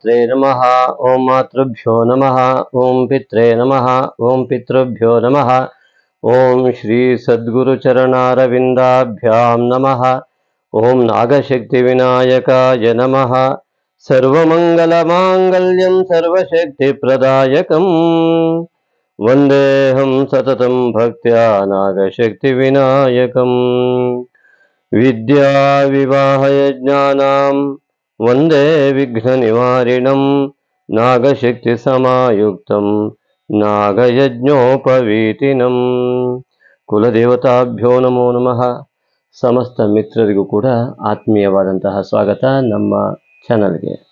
మాత్రే నమ. ఓం మాతృభ్యో నమ. ఓం పిత్రే నమ. ఓం పితృభ్యో నమ. ఓం శ్రీ సద్గురుచరణారవిందాభ్యాం నమ. ఓం నాగశక్తి వినాయకాయ నమ. సర్వమంగళమాంగళ్యం సర్వశక్తిప్రదాయకం. వందేహం సతతం భక్త్యా నాగశక్తి వినాయకం విద్యా వివాహయజ్ఞానాం ವಂದೇ ನಾಗಶಕ್ತಿ ಸಮಾಯುಕ್ತಂ ನಾಗಯಜ್ಞೋಪವೀತಿನಂ ಕುಲದೇವತಾಭ್ಯೋ ನಮೋ ನಮಃ ಸಮಸ್ತ ಮಿತ್ರರಿಗೂ ಕೂಡ ಆತ್ಮೀಯವಾದಂತಹ ಸ್ವಾಗತ ನಮ್ಮ ಚಾನಲ್ಗೆ.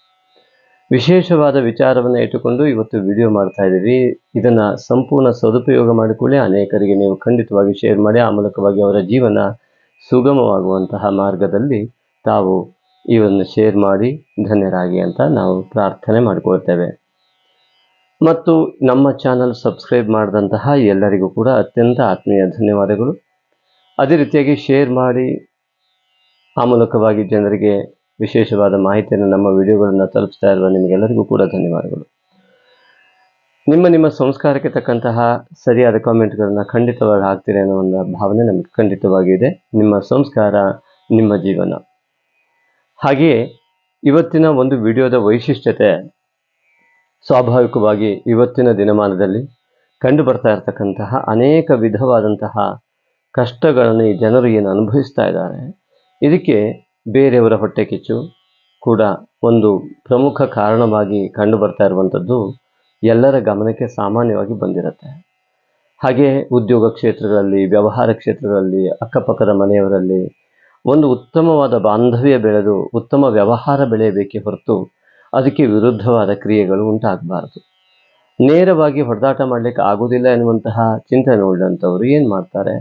ವಿಶೇಷವಾದ ವಿಚಾರವನ್ನು ಇಟ್ಟುಕೊಂಡು ಇವತ್ತು ವಿಡಿಯೋ ಮಾಡ್ತಾ ಇದ್ದೀವಿ. ಇದನ್ನು ಸಂಪೂರ್ಣ ಸದುಪಯೋಗ ಮಾಡಿಕೊಳ್ಳಿ ಅನೇಕರಿಗೆ ನೀವು ಖಂಡಿತವಾಗಿ ಶೇರ್ ಮಾಡಿ, ಆ ಮೂಲಕವಾಗಿ ಅವರ ಜೀವನ ಸುಗಮವಾಗುವಂತಹ ಮಾರ್ಗದಲ್ಲಿ ತಾವು ಇವನ್ನು ಶೇರ್ ಮಾಡಿ ಧನ್ಯರಾಗಿ ಅಂತ ನಾವು ಪ್ರಾರ್ಥನೆ ಮಾಡಿಕೊಳ್ತೇವೆ. ಮತ್ತು ನಮ್ಮ ಚಾನಲ್ ಸಬ್ಸ್ಕ್ರೈಬ್ ಮಾಡಿದಂತಹ ಎಲ್ಲರಿಗೂ ಕೂಡ ಅತ್ಯಂತ ಆತ್ಮೀಯ ಧನ್ಯವಾದಗಳು. ಅದೇ ರೀತಿಯಾಗಿ ಶೇರ್ ಮಾಡಿ ಆ ಮೂಲಕವಾಗಿ ಜನರಿಗೆ ವಿಶೇಷವಾದ ಮಾಹಿತಿಯನ್ನು ನಮ್ಮ ವಿಡಿಯೋಗಳನ್ನು ತಲುಪಿಸ್ತಾ ಇರುವ ನಿಮಗೆಲ್ಲರಿಗೂ ಕೂಡ ಧನ್ಯವಾದಗಳು. ನಿಮ್ಮ ನಿಮ್ಮ ಸಂಸ್ಕಾರಕ್ಕೆ ತಕ್ಕಂತಹ ಸರಿಯಾದ ಕಾಮೆಂಟ್ಗಳನ್ನು ಖಂಡಿತವಾಗಿ ಹಾಕ್ತೀರಿ ಅನ್ನೋ ಒಂದು ಭಾವನೆ ನಮಗೆ ಖಂಡಿತವಾಗಿದೆ. ನಿಮ್ಮ ಸಂಸ್ಕಾರ, ನಿಮ್ಮ ಜೀವನ. ಹಾಗೆಯೇ ಇವತ್ತಿನ ಒಂದು ವಿಡಿಯೋದ ವೈಶಿಷ್ಟ್ಯತೆ ಸ್ವಾಭಾವಿಕವಾಗಿ ಇವತ್ತಿನ ದಿನಮಾನದಲ್ಲಿ ಕಂಡು ಬರ್ತಾ ಇರತಕ್ಕಂತಹ ಅನೇಕ ವಿಧವಾದಂತಹ ಕಷ್ಟಗಳನ್ನು ಈ ಜನರು ಏನು ಅನುಭವಿಸ್ತಾ ಇದ್ದಾರೆ. ಇದಕ್ಕೆ ಬೇರೆಯವರ ಹೊಟ್ಟೆ ಕಿಚ್ಚು ಕೂಡ ಒಂದು ಪ್ರಮುಖ ಕಾರಣವಾಗಿ ಕಂಡು ಬರ್ತಾ ಇರುವಂಥದ್ದು ಎಲ್ಲರ ಗಮನಕ್ಕೆ ಸಾಮಾನ್ಯವಾಗಿ ಬಂದಿರುತ್ತೆ. ಹಾಗೆ ಉದ್ಯೋಗ ಕ್ಷೇತ್ರಗಳಲ್ಲಿ, ವ್ಯವಹಾರ ಕ್ಷೇತ್ರಗಳಲ್ಲಿ, ಅಕ್ಕಪಕ್ಕದ ಮನೆಯವರಲ್ಲಿ ಒಂದು ಉತ್ತಮವಾದ ಬಾಂಧವ್ಯ ಬೆಳೆದು ಉತ್ತಮ ವ್ಯವಹಾರ ಬೆಳೆಯಬೇಕೆ ಹೊರತು ಅದಕ್ಕೆ ವಿರುದ್ಧವಾದ ಕ್ರಿಯೆಗಳು ಉಂಟಾಗಬಾರದು. ನೇರವಾಗಿ ಹೊಡೆದಾಟ ಮಾಡಲಿಕ್ಕೆ ಆಗೋದಿಲ್ಲ ಎನ್ನುವಂತಹ ಚಿಂತನೆ ಉಳ್ಳಂಥವ್ರು ಏನು ಮಾಡ್ತಾರೆ?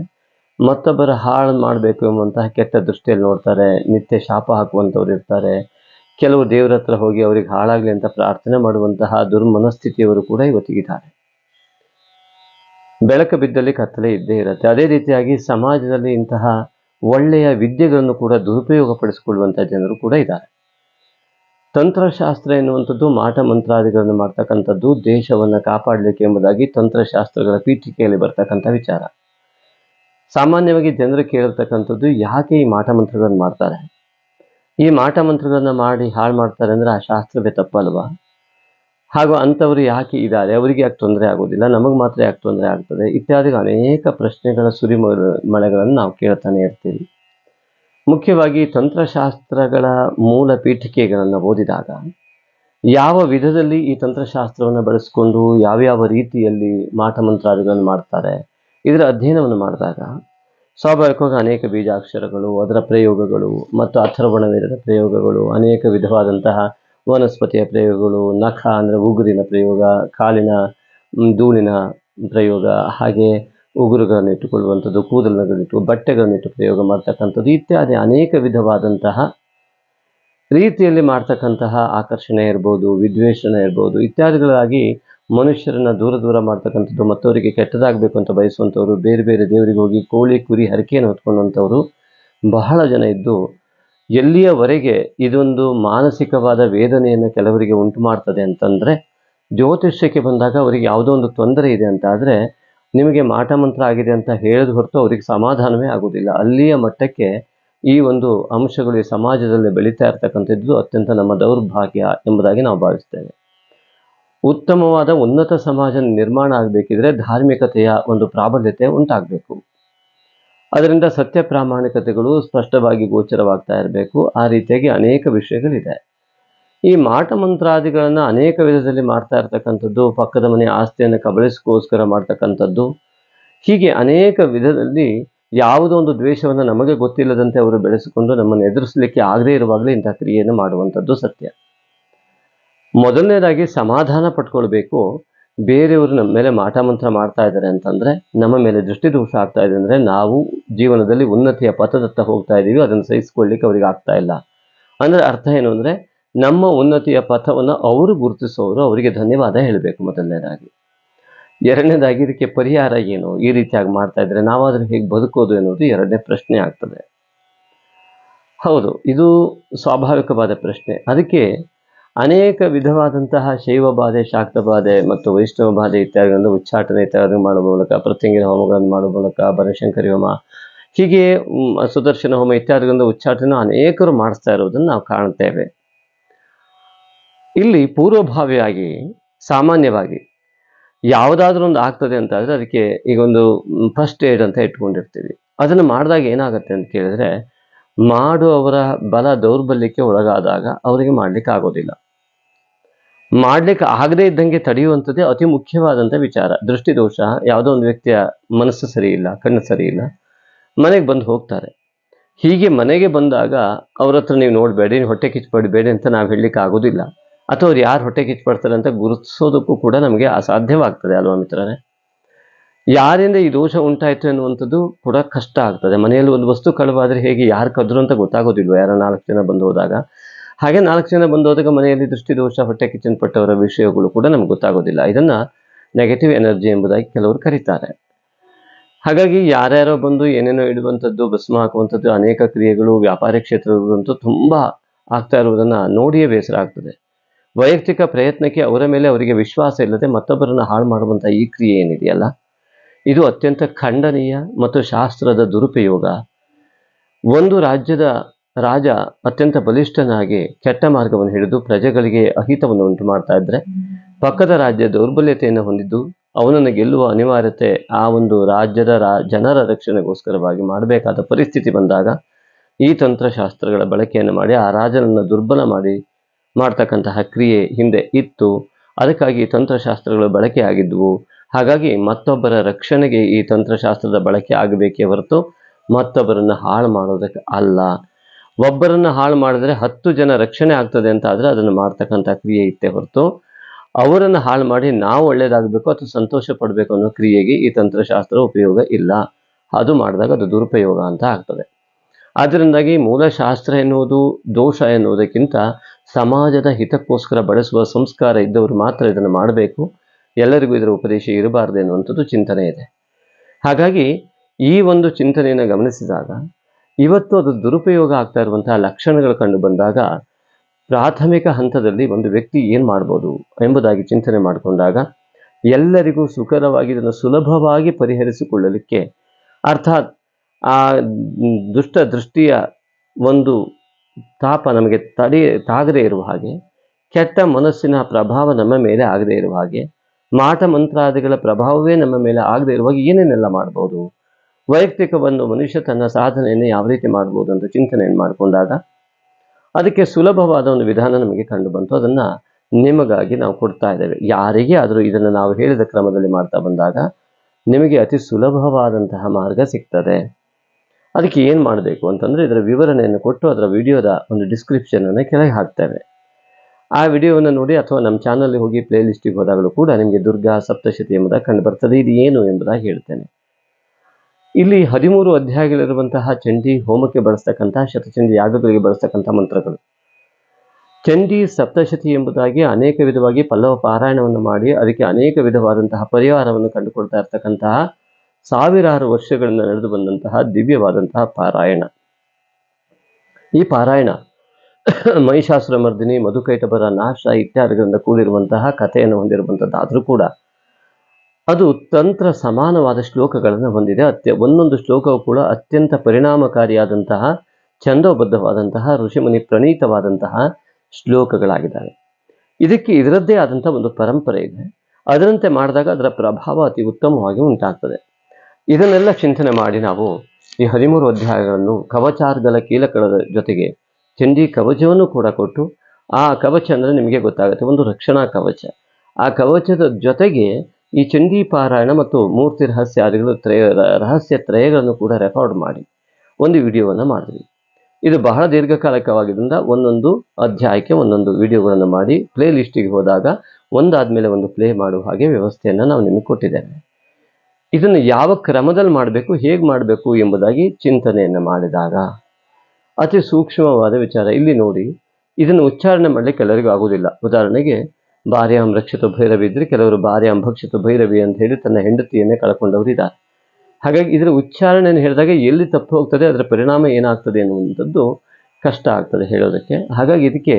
ಮತ್ತೊಬ್ಬರ ಹಾಳು ಮಾಡಬೇಕು ಎಂಬಂತಹ ಕೆಟ್ಟ ದೃಷ್ಟಿಯಲ್ಲಿ ನೋಡ್ತಾರೆ, ನಿತ್ಯ ಶಾಪ ಹಾಕುವಂಥವ್ರು ಇರ್ತಾರೆ, ಕೆಲವು ದೇವರ ಹತ್ರ ಹೋಗಿ ಅವ್ರಿಗೆ ಹಾಳಾಗಲಿ ಅಂತ ಪ್ರಾರ್ಥನೆ ಮಾಡುವಂತಹ ದುರ್ಮನಸ್ಥಿತಿಯವರು ಕೂಡ ಇವತ್ತಿಗಿದ್ದಾರೆ. ಬೆಳಕು ಬಿದ್ದಲ್ಲಿ ಕತ್ತಲೆ ಇದ್ದೇ ಇರುತ್ತೆ. ಅದೇ ರೀತಿಯಾಗಿ ಸಮಾಜದಲ್ಲಿ ಇಂತಹ ಒಳ್ಳೆಯ ವಿದ್ಯೆಗಳನ್ನು ಕೂಡ ದುರುಪಯೋಗ ಪಡಿಸಿಕೊಳ್ಳುವಂಥ ಜನರು ಕೂಡ ಇದ್ದಾರೆ. ತಂತ್ರಶಾಸ್ತ್ರ ಎನ್ನುವಂಥದ್ದು ಮಾಟ ಮಂತ್ರಾದಿಗಳನ್ನು ಮಾಡ್ತಕ್ಕಂಥದ್ದು ದೇಶವನ್ನು ಕಾಪಾಡಲಿಕ್ಕೆ ಎಂಬುದಾಗಿ ತಂತ್ರಶಾಸ್ತ್ರಗಳ ಪೀಠಿಕೆಯಲ್ಲಿ ಬರ್ತಕ್ಕಂಥ ವಿಚಾರ. ಸಾಮಾನ್ಯವಾಗಿ ಜನರು ಕೇಳಿರ್ತಕ್ಕಂಥದ್ದು ಯಾಕೆ ಈ ಮಾಟ ಮಂತ್ರಗಳನ್ನು ಮಾಡ್ತಾರೆ? ಈ ಮಾಟ ಮಂತ್ರಗಳನ್ನು ಮಾಡಿ ಹಾಳು ಮಾಡ್ತಾರೆ ಅಂದ್ರೆ ಆ ಶಾಸ್ತ್ರವೇ ತಪ್ಪಲ್ವಾ? ಹಾಗೂ ಅಂಥವ್ರು ಯಾಕೆ ಇದ್ದಾರೆ? ಅವರಿಗೆ ಯಾಕೆ ತೊಂದರೆ ಆಗೋದಿಲ್ಲ ನಮಗೆ ಮಾತ್ರ ಯಾಕೆ ತೊಂದರೆ ಆಗ್ತದೆ? ಇತ್ಯಾದಿ ಅನೇಕ ಪ್ರಶ್ನೆಗಳ ಸುರಿ ಮಳೆಗಳನ್ನು ನಾವು ಕೇಳ್ತಾನೆ ಇರ್ತೀವಿ. ಮುಖ್ಯವಾಗಿ ತಂತ್ರಶಾಸ್ತ್ರಗಳ ಮೂಲ ಪೀಠಿಕೆಗಳನ್ನು ಓದಿದಾಗ, ಯಾವ ವಿಧದಲ್ಲಿ ಈ ತಂತ್ರಶಾಸ್ತ್ರವನ್ನು ಬಳಸಿಕೊಂಡು ಯಾವ್ಯಾವ ರೀತಿಯಲ್ಲಿ ಮಾಟ ಮಂತ್ರಾದಿಗಳನ್ನು ಮಾಡ್ತಾರೆ, ಇದರ ಅಧ್ಯಯನವನ್ನು ಮಾಡಿದಾಗ, ಸ್ವಾಭಾವಿಕವಾಗಿ ಅನೇಕ ಬೀಜಾಕ್ಷರಗಳು, ಅದರ ಪ್ರಯೋಗಗಳು ಮತ್ತು ಅಥರ್ವಣ ವೇದದ ಪ್ರಯೋಗಗಳು, ಅನೇಕ ವಿಧವಾದಂತಹ ವನಸ್ಪತಿಯ ಪ್ರಯೋಗಗಳು, ನಖ ಅಂದರೆ ಉಗುರಿನ ಪ್ರಯೋಗ, ಕಾಲಿನ ಧೂಳಿನ ಪ್ರಯೋಗ, ಹಾಗೆ ಉಗುರುಗಳನ್ನು ಇಟ್ಟುಕೊಳ್ಳುವಂಥದ್ದು ಕೂದಲುಗಳಿಟ್ಟು ಬಟ್ಟೆಗಳನ್ನಿಟ್ಟು ಪ್ರಯೋಗ ಮಾಡ್ತಕ್ಕಂಥದ್ದು ಇತ್ಯಾದಿ ಅನೇಕ ವಿಧವಾದಂತಹ ರೀತಿಯಲ್ಲಿ ಮಾಡ್ತಕ್ಕಂತಹ ಆಕರ್ಷಣೆ ಇರ್ಬೋದು, ವಿದ್ವೇಷಣ ಇರ್ಬೋದು, ಇತ್ಯಾದಿಗಳಾಗಿ ಮನುಷ್ಯರನ್ನು ದೂರ ದೂರ ಮಾಡ್ತಕ್ಕಂಥದ್ದು ಮತ್ತವರಿಗೆ ಕೆಟ್ಟದಾಗಬೇಕು ಅಂತ ಬಯಸುವಂಥವ್ರು, ಬೇರೆ ಬೇರೆ ದೇವರಿಗೆ ಹೋಗಿ ಕೋಳಿ, ಕುರಿ, ಹರಕೆಯನ್ನು ಹೊತ್ಕೊಂಡಂಥವ್ರು ಬಹಳ ಜನ ಇದ್ದು ಎಲ್ಲಿಯವರೆಗೆ ಇದೊಂದು ಮಾನಸಿಕವಾದ ವೇದನೆಯನ್ನು ಕೆಲವರಿಗೆ ಉಂಟು ಮಾಡ್ತದೆ ಅಂತಂದರೆ ಜ್ಯೋತಿಷ್ಯಕ್ಕೆ ಬಂದಾಗ ಅವರಿಗೆ ಯಾವುದೋ ಒಂದು ತೊಂದರೆ ಇದೆ ಅಂತ ಆದರೆ ನಿಮಗೆ ಮಾಟ ಮಂತ್ರ ಆಗಿದೆ ಅಂತ ಹೇಳಿದ ಹೊರತು ಅವರಿಗೆ ಸಮಾಧಾನವೇ ಆಗುವುದಿಲ್ಲ ಅಲ್ಲಿಯ ಮಟ್ಟಕ್ಕೆ ಈ ಒಂದು ಅಂಶಗಳು ಸಮಾಜದಲ್ಲಿ ಬೆಳೀತಾ ಇರ್ತಕ್ಕಂಥದ್ದು ಅತ್ಯಂತ ನಮ್ಮ ದೌರ್ಭಾಗ್ಯ ಎಂಬುದಾಗಿ ನಾವು ಭಾವಿಸ್ತೇವೆ. ಉತ್ತಮವಾದ ಉನ್ನತ ಸಮಾಜ ನಿರ್ಮಾಣ ಆಗಬೇಕಿದ್ರೆ ಧಾರ್ಮಿಕತೆಯ ಒಂದು ಪ್ರಾಬಲ್ಯತೆ ಉಂಟಾಗಬೇಕು. ಅದರಿಂದ ಸತ್ಯ ಪ್ರಾಮಾಣಿಕತೆಗಳು ಸ್ಪಷ್ಟವಾಗಿ ಗೋಚರವಾಗ್ತಾ ಇರಬೇಕು. ಆ ರೀತಿಯಾಗಿ ಅನೇಕ ವಿಷಯಗಳಿದೆ. ಈ ಮಾಟ ಮಂತ್ರಾದಿಗಳನ್ನು ಅನೇಕ ವಿಧದಲ್ಲಿ ಮಾಡ್ತಾ ಇರ್ತಕ್ಕಂಥದ್ದು, ಪಕ್ಕದ ಮನೆ ಆಸ್ತಿಯನ್ನು ಕಬಳಿಸಿಕೋಸ್ಕರ ಮಾಡ್ತಕ್ಕಂಥದ್ದು. ಹೀಗೆ ಅನೇಕ ವಿಧದಲ್ಲಿ ಯಾವುದೋ ಒಂದು ದ್ವೇಷವನ್ನು ನಮಗೆ ಗೊತ್ತಿಲ್ಲದಂತೆ ಅವರು ಬೆಳೆಸಿಕೊಂಡು ನಮ್ಮನ್ನು ಎದುರಿಸಲಿಕ್ಕೆ ಆಗದೇ ಇರುವಾಗಲೇ ಇಂಥ ಕ್ರಿಯೆಯನ್ನು ಮಾಡುವಂಥದ್ದು ಸತ್ಯ. ಮೊದಲನೇದಾಗಿ ಸಮಾಧಾನ ಪಟ್ಕೊಳ್ಬೇಕು ಬೇರೆಯವರು ನಮ್ಮ ಮೇಲೆ ಮಾಟ ಮಂತ್ರ ಮಾಡ್ತಾ ಇದ್ದಾರೆ ಅಂತಂದ್ರೆ ನಮ್ಮ ಮೇಲೆ ದೃಷ್ಟಿ ದೋಷ ಆಗ್ತಾ ಇದೆ ಅಂದ್ರೆ ನಾವು ಜೀವನದಲ್ಲಿ ಉನ್ನತಿಯ ಪಥದತ್ತ ಹೋಗ್ತಾ ಇದ್ದೀವಿ ಅದನ್ನು ಸಹಿಸ್ಕೊಳ್ಳಿಕ್ಕೆ ಅವ್ರಿಗೆ ಆಗ್ತಾ ಇಲ್ಲ. ಅಂದ್ರೆ ಅರ್ಥ ಏನು ಅಂದ್ರೆ ನಮ್ಮ ಉನ್ನತಿಯ ಪಥವನ್ನು ಅವರು ಗುರುತಿಸೋರು ಅವರಿಗೆ ಧನ್ಯವಾದ ಹೇಳಬೇಕು ಮೊದಲನೇದಾಗಿ. ಎರಡನೇದಾಗಿ ಇದಕ್ಕೆ ಪರಿಹಾರ ಏನು? ಈ ರೀತಿಯಾಗಿ ಮಾಡ್ತಾ ಇದ್ರೆ ನಾವಾದರೂ ಹೇಗೆ ಬದುಕೋದು ಎನ್ನುವುದು ಎರಡನೇ ಪ್ರಶ್ನೆ ಆಗ್ತದೆ. ಹೌದು, ಇದು ಸ್ವಾಭಾವಿಕವಾದ ಪ್ರಶ್ನೆ. ಅದಕ್ಕೆ ಅನೇಕ ವಿಧವಾದಂತಹ ಶೈವ ಬಾಧೆ ಶಾಕ್ತ ಬಾಧೆ ಮತ್ತು ವೈಷ್ಣವ ಬಾಧೆ ಇತ್ಯಾದಿಗಳನ್ನು ಉಚ್ಚಾಟನೆ ಇತ್ಯಾದಿ ಮಾಡುವ ಮೂಲಕ, ಪ್ರತ್ಯಂಗಿನ ಹೋಮಗಳನ್ನು ಮಾಡುವ ಮೂಲಕ, ಬನಶಂಕರಿ ಹೋಮ, ಹೀಗೆ ಸುದರ್ಶನ ಹೋಮ ಇತ್ಯಾದಿಗಳಿಂದ ಉಚ್ಚಾಟನೆ ಅನೇಕರು ಮಾಡಿಸ್ತಾ ಇರೋದನ್ನು ನಾವು ಕಾಣ್ತೇವೆ ಇಲ್ಲಿ ಪೂರ್ವಭಾವಿಯಾಗಿ, ಸಾಮಾನ್ಯವಾಗಿ ಯಾವುದಾದ್ರೂ ಒಂದು ಆಗ್ತದೆ ಅಂತ ಆದರೆ ಅದಕ್ಕೆ ಈಗ ಒಂದು ಫಸ್ಟ್ ಏಡ್ ಅಂತ ಇಟ್ಕೊಂಡಿರ್ತೀವಿ ಅದನ್ನು ಮಾಡಿದಾಗ ಏನಾಗುತ್ತೆ ಅಂತ ಕೇಳಿದ್ರೆ, ಮಾಡುವವರ ಬಲ ದೌರ್ಬಲ್ಯಕ್ಕೆ ಒಳಗಾದಾಗ ಅವರಿಗೆ ಮಾಡ್ಲಿಕ್ಕೆ ಆಗೋದಿಲ್ಲ. ಮಾಡ್ಲಿಕ್ಕೆ ಆಗದೇ ಇದ್ದಂಗೆ ತಡೆಯುವಂಥದ್ದೇ ಅತಿ ಮುಖ್ಯವಾದಂಥ ವಿಚಾರ. ದೃಷ್ಟಿದೋಷ, ಯಾವುದೋ ಒಂದು ವ್ಯಕ್ತಿಯ ಮನಸ್ಸು ಸರಿ ಇಲ್ಲ, ಕಣ್ಣು ಸರಿ ಇಲ್ಲ, ಮನೆಗೆ ಬಂದು ಹೋಗ್ತಾರೆ. ಹೀಗೆ ಮನೆಗೆ ಬಂದಾಗ ಅವ್ರ ಹತ್ರ ನೀವು ನೋಡಬೇಡಿ, ನೀವು ಹೊಟ್ಟೆ ಕಿಚ್ಚಬೇಡಿ ಅಂತ ನಾವು ಹೇಳಲಿಕ್ಕೆ ಆಗೋದಿಲ್ಲ. ಅಥವಾ ಅವ್ರು ಯಾರು ಹೊಟ್ಟೆ ಕಿಚ್ಚಪಡ್ತಾರೆ ಅಂತ ಗುರುತಿಸೋದಕ್ಕೂ ಕೂಡ ನಮಗೆ ಅಸಾಧ್ಯವಾಗ್ತದೆ ಅಲ್ವಾ ಮಿತ್ರರೇ? ಯಾರಿಂದ ಈ ದೋಷ ಉಂಟಾಯಿತು ಎನ್ನುವಂಥದ್ದು ಕೂಡ ಕಷ್ಟ ಆಗ್ತದೆ. ಮನೆಯಲ್ಲಿ ಒಂದು ವಸ್ತು ಕಳುವಾದ್ರೆ ಹೇಗೆ ಯಾರು ಕದ್ರು ಅಂತ ಗೊತ್ತಾಗೋದಿಲ್ವ? ಯಾರೋ ನಾಲ್ಕು ಜನ ಬಂದು ಹೋದಾಗ. ಹಾಗೆ ನಾಲ್ಕು ಜನ ಬಂದು ಹೋದಾಗ ಮನೆಯಲ್ಲಿ ದೃಷ್ಟಿದೋಷ, ಹೊಟ್ಟೆ ಕಿಚ್ಚನ್ ಪಟ್ಟವರ ವಿಷಯಗಳು ಕೂಡ ನಮ್ಗೆ ಗೊತ್ತಾಗೋದಿಲ್ಲ. ಇದನ್ನ ನೆಗೆಟಿವ್ ಎನರ್ಜಿ ಎಂಬುದಾಗಿ ಕೆಲವರು ಕರೀತಾರೆ. ಹಾಗಾಗಿ ಯಾರ್ಯಾರೋ ಬಂದು ಏನೇನೋ ಇಡುವಂಥದ್ದು, ಭಸ್ಮ ಹಾಕುವಂಥದ್ದು, ಅನೇಕ ಕ್ರಿಯೆಗಳು, ವ್ಯಾಪಾರ ಕ್ಷೇತ್ರಗಳಂತೂ ತುಂಬಾ ಆಗ್ತಾ ಇರುವುದನ್ನ ನೋಡಿಯೇ ಬೇಸರ ಆಗ್ತದೆ. ವೈಯಕ್ತಿಕ ಪ್ರಯತ್ನಕ್ಕೆ ಅವರ ಮೇಲೆ ಅವರಿಗೆ ವಿಶ್ವಾಸ ಇಲ್ಲದೆ ಮತ್ತೊಬ್ಬರನ್ನ ಹಾಳು ಮಾಡುವಂಥ ಈ ಕ್ರಿಯೆ ಏನಿದೆಯಲ್ಲ? ಇದು ಅತ್ಯಂತ ಖಂಡನೀಯ ಮತ್ತು ಶಾಸ್ತ್ರದ ದುರುಪಯೋಗ. ಒಂದು ರಾಜ್ಯದ ರಾಜ ಅತ್ಯಂತ ಬಲಿಷ್ಠನಾಗಿ ಕೆಟ್ಟ ಮಾರ್ಗವನ್ನು ಹಿಡಿದು ಪ್ರಜೆಗಳಿಗೆ ಅಹಿತವನ್ನು ಉಂಟು ಮಾಡ್ತಾ ಇದ್ರೆ ಪಕ್ಕದ ರಾಜ್ಯ ದೌರ್ಬಲ್ಯತೆಯನ್ನು ಹೊಂದಿದ್ದು ಅವನನ್ನು ಗೆಲ್ಲುವ ಅನಿವಾರ್ಯತೆ ಆ ಒಂದು ರಾಜ್ಯದ ರಾ ಜನರ ರಕ್ಷಣೆಗೋಸ್ಕರವಾಗಿ ಮಾಡಬೇಕಾದ ಪರಿಸ್ಥಿತಿ ಬಂದಾಗ ಈ ತಂತ್ರಶಾಸ್ತ್ರಗಳ ಬಳಕೆಯನ್ನು ಮಾಡಿ ಆ ರಾಜನನ್ನು ದುರ್ಬಲ ಮಾಡಿ ಮಾಡ್ತಕ್ಕಂತಹ ಕ್ರಿಯೆ ಹಿಂದೆ ಇತ್ತು. ಅದಕ್ಕಾಗಿ ತಂತ್ರಶಾಸ್ತ್ರಗಳು ಬಳಕೆ ಆಗಿದ್ವು. ಹಾಗಾಗಿ ಮತ್ತೊಬ್ಬರ ರಕ್ಷಣೆಗೆ ಈ ತಂತ್ರಶಾಸ್ತ್ರದ ಬಳಕೆ ಆಗಬೇಕೇ ಹೊರತು ಮತ್ತೊಬ್ಬರನ್ನು ಹಾಳು ಮಾಡೋದಕ್ಕೆ ಅಲ್ಲ. ಒಬ್ಬರನ್ನ ಹಾಳು ಮಾಡಿದ್ರೆ ಹತ್ತು ಜನ ರಕ್ಷಣೆ ಆಗ್ತದೆ ಅಂತ ಆದರೆ ಅದನ್ನು ಮಾಡ್ತಕ್ಕಂಥ ಕ್ರಿಯೆ ಇತ್ತೇ ಹೊರತು, ಅವರನ್ನು ಹಾಳು ಮಾಡಿ ನಾವು ಒಳ್ಳೇದಾಗಬೇಕು ಅಥವಾ ಸಂತೋಷ ಪಡಬೇಕು ಅನ್ನೋ ಕ್ರಿಯೆಗೆ ಈ ತಂತ್ರಶಾಸ್ತ್ರ ಉಪಯೋಗ ಇಲ್ಲ. ಅದು ಮಾಡಿದಾಗ ಅದು ದುರುಪಯೋಗ ಅಂತ ಆಗ್ತದೆ. ಆದ್ದರಿಂದಾಗಿ ಮೂಲಶಾಸ್ತ್ರ ಎನ್ನುವುದು, ದೋಷ ಎನ್ನುವುದಕ್ಕಿಂತ ಸಮಾಜದ ಹಿತಕ್ಕೋಸ್ಕರ ಬಳಸುವ ಸಂಸ್ಕಾರ ಇದ್ದವರು ಮಾತ್ರ ಇದನ್ನು ಮಾಡಬೇಕು. ಎಲ್ಲರಿಗೂ ಇದರ ಉಪದೇಶ ಇರಬಾರದು ಎನ್ನುವಂಥದ್ದು ಚಿಂತನೆ ಇದೆ. ಹಾಗಾಗಿ ಈ ಒಂದು ಚಿಂತನೆಯನ್ನು ಗಮನಿಸಿದಾಗ ಇವತ್ತು ಅದು ದುರುಪಯೋಗ ಆಗ್ತಾ ಇರುವಂತಹ ಲಕ್ಷಣಗಳು ಕಂಡು ಬಂದಾಗ ಪ್ರಾಥಮಿಕ ಹಂತದಲ್ಲಿ ಒಂದು ವ್ಯಕ್ತಿ ಏನು ಮಾಡ್ಬೋದು ಎಂಬುದಾಗಿ ಚಿಂತನೆ ಮಾಡಿಕೊಂಡಾಗ ಎಲ್ಲರಿಗೂ ಸುಖರವಾಗಿ ಇದನ್ನು ಸುಲಭವಾಗಿ ಪರಿಹರಿಸಿಕೊಳ್ಳಲಿಕ್ಕೆ ಅರ್ಥಾತ್ ಆ ದುಷ್ಟ ದೃಷ್ಟಿಯ ಒಂದು ತಾಪ ನಮಗೆ ತಡೆ ತಾಗದೇ ಇರುವ ಹಾಗೆ, ಕೆಟ್ಟ ಮನಸ್ಸಿನ ಪ್ರಭಾವ ನಮ್ಮ ಮೇಲೆ ಆಗದೇ ಇರುವ ಹಾಗೆ, ಮಾಟ ಮಂತ್ರಾದಿಗಳ ಪ್ರಭಾವವೇ ನಮ್ಮ ಮೇಲೆ ಆಗದೇ ಇರುವಾಗ ಏನೇನೆಲ್ಲ ಮಾಡ್ಬೋದು? ವೈಯಕ್ತಿಕವನ್ನು ಮನುಷ್ಯ ತನ್ನ ಸಾಧನೆಯನ್ನು ಯಾವ ರೀತಿ ಮಾಡ್ಬೋದು ಅಂತ ಚಿಂತನೆಯನ್ನು ಮಾಡಿಕೊಂಡಾಗ ಅದಕ್ಕೆ ಸುಲಭವಾದ ಒಂದು ವಿಧಾನ ನಮಗೆ ಕಂಡು ಬಂತು. ಅದನ್ನು ನಿಮಗಾಗಿ ನಾವು ಕೊಡ್ತಾ ಇದ್ದೇವೆ. ಯಾರಿಗೆ ಆದರೂ ಇದನ್ನು ನಾವು ಹೇಳಿದ ಕ್ರಮದಲ್ಲಿ ಮಾಡ್ತಾ ಬಂದಾಗ ನಿಮಗೆ ಅತಿ ಸುಲಭವಾದಂತಹ ಮಾರ್ಗ ಸಿಗ್ತದೆ. ಅದಕ್ಕೆ ಏನು ಮಾಡಬೇಕು ಅಂತಂದರೆ ಇದರ ವಿವರಣೆಯನ್ನು ಕೊಟ್ಟು ಅದರ ವಿಡಿಯೋದ ಒಂದು ಡಿಸ್ಕ್ರಿಪ್ಷನನ್ನು ಕೆಳಗೆ ಹಾಕ್ತೇವೆ. ಆ ವಿಡಿಯೋವನ್ನು ನೋಡಿ ಅಥವಾ ನಮ್ಮ ಚಾನಲ್ಗೆ ಹೋಗಿ ಪ್ಲೇ ಲಿಸ್ಟಿಗೆ ಹೋದಾಗಲೂ ಕೂಡ ನಿಮಗೆ ದುರ್ಗಾ ಸಪ್ತಶತಿ ಎಂಬುದಾಗಿ ಕಂಡು ಬರ್ತದೆ. ಇದು ಏನು ಎಂಬುದಾಗಿ ಹೇಳ್ತೇನೆ. ಇಲ್ಲಿ ಹದಿಮೂರು ಅಧ್ಯಾಯಗಳಿರುವಂತಹ ಚಂಡಿ ಹೋಮಕ್ಕೆ ಬಳಸ್ತಕ್ಕಂತಹ, ಶತಚಂಡಿ ಯಾಗಗಳಿಗೆ ಬಳಸ್ತಕ್ಕಂಥ ಮಂತ್ರಗಳು. ಚಂಡಿ ಸಪ್ತಶತಿ ಎಂಬುದಾಗಿ ಅನೇಕ ವಿಧವಾಗಿ ಪಲ್ಲವ ಪಾರಾಯಣವನ್ನು ಮಾಡಿ ಅದಕ್ಕೆ ಅನೇಕ ವಿಧವಾದಂತಹ ಪರಿಹಾರವನ್ನು ಕಂಡುಕೊಳ್ತಾ ಇರ್ತಕ್ಕಂತಹ ಸಾವಿರಾರು ವರ್ಷಗಳಿಂದ ನಡೆದು ಬಂದಂತಹ ದಿವ್ಯವಾದಂತಹ ಪಾರಾಯಣ. ಈ ಪಾರಾಯಣ ಮಹಿಷಾಸುರ ಮರ್ದಿನಿ ಮಧುಕೈಟಬರ, ನಾಶ ಇತ್ಯಾದಿಗಳಿಂದ ಕೂಡಿರುವಂತಹ ಕಥೆಯನ್ನು ಹೊಂದಿರುವಂಥದ್ದಾದರೂ ಕೂಡ ಅದು ತಂತ್ರ ಸಮಾನವಾದ ಶ್ಲೋಕಗಳನ್ನು ಹೊಂದಿದೆ. ಅತ್ಯ ಒಂದೊಂದು ಶ್ಲೋಕವು ಕೂಡ ಅತ್ಯಂತ ಪರಿಣಾಮಕಾರಿಯಾದಂತಹ, ಛಂದೋಬದ್ಧವಾದಂತಹ, ಋಷಿಮುನಿ ಪ್ರಣೀತವಾದಂತಹ ಶ್ಲೋಕಗಳಾಗಿದ್ದಾವೆ. ಇದಕ್ಕೆ ಇದರದ್ದೇ ಆದಂತಹ ಒಂದು ಪರಂಪರೆ ಇದೆ. ಅದರಂತೆ ಮಾಡಿದಾಗ ಅದರ ಪ್ರಭಾವ ಅತಿ ಉತ್ತಮವಾಗಿ ಉಂಟಾಗ್ತದೆ. ಇದನ್ನೆಲ್ಲ ಚಿಂತನೆ ಮಾಡಿ ನಾವು ಈ ಹದಿಮೂರು ಅಧ್ಯಾಯಗಳನ್ನು ಕವಚಾರ್ಗಲ ಕೀಲಕಗಳ ಜೊತೆಗೆ ಚಂಡಿ ಕವಚವನ್ನು ಕೂಡ ಕೊಟ್ಟು, ಆ ಕವಚ ಅಂದರೆ ನಿಮಗೆ ಗೊತ್ತಾಗುತ್ತೆ, ಒಂದು ರಕ್ಷಣಾ ಕವಚ. ಆ ಕವಚದ ಜೊತೆಗೆ ಈ ಚಂಡಿ ಪಾರಾಯಣ ಮತ್ತು ಮೂರ್ತಿ ರಹಸ್ಯಾದಿಗಳು ತ್ರಯ, ರಹಸ್ಯ ತ್ರಯಗಳನ್ನು ಕೂಡ ರೆಕಾರ್ಡ್ ಮಾಡಿ. ಒಂದು ವಿಡಿಯೋವನ್ನು ಮಾಡಿದ್ವಿ. ಇದು ಬಹಳ ದೀರ್ಘಕಾಲಿಕವಾಗಿದ್ದರಿಂದ ಒಂದೊಂದು ಅಧ್ಯಾಯಕ್ಕೆ ಒಂದೊಂದು ವಿಡಿಯೋಗಳನ್ನು ಮಾಡಿ ಪ್ಲೇ ಲಿಸ್ಟಿಗೆ ಹೋದಾಗ ಒಂದಾದ್ಮೇಲೆ ಒಂದು ಪ್ಲೇ ಮಾಡುವ ಹಾಗೆ ವ್ಯವಸ್ಥೆಯನ್ನು ನಾವು ನಿಮಗೆ ಕೊಟ್ಟಿದ್ದೇವೆ. ಇದನ್ನು ಯಾವ ಕ್ರಮದಲ್ಲಿ ಮಾಡಬೇಕು, ಹೇಗೆ ಮಾಡಬೇಕು ಎಂಬುದಾಗಿ ಚಿಂತನೆಯನ್ನು ಮಾಡಿದಾಗ ಅತಿ ಸೂಕ್ಷ್ಮವಾದ ವಿಚಾರ ಇಲ್ಲಿ ನೋಡಿ. ಇದನ್ನು ಉಚ್ಚಾರಣೆ ಮಾಡಲಿಕ್ಕೆ ಎಲ್ಲರಿಗೂ ಆಗುವುದಿಲ್ಲ. ಉದಾಹರಣೆಗೆ ಭಾರ್ಯಾಂ ರಕ್ಷಿತ ಭೈರವಿ ಇದ್ರೆ ಕೆಲವರು ಭಾರ್ಯಾಂ ಭಕ್ಷಿತ ಭೈರವಿ ಅಂತ ಹೇಳಿ ತನ್ನ ಹೆಂಡತಿಯನ್ನೇ ಕಳ್ಕೊಂಡವರು ಇದ್ದಾರೆ. ಹಾಗಾಗಿ ಇದರ ಉಚ್ಚಾರಣೆಯನ್ನು ಹೇಳಿದಾಗ ಎಲ್ಲಿ ತಪ್ಪು ಹೋಗ್ತದೆ, ಅದರ ಪರಿಣಾಮ ಏನಾಗ್ತದೆ ಅನ್ನುವಂಥದ್ದು ಕಷ್ಟ ಆಗ್ತದೆ ಹೇಳೋದಕ್ಕೆ. ಹಾಗಾಗಿ ಇದಕ್ಕೆ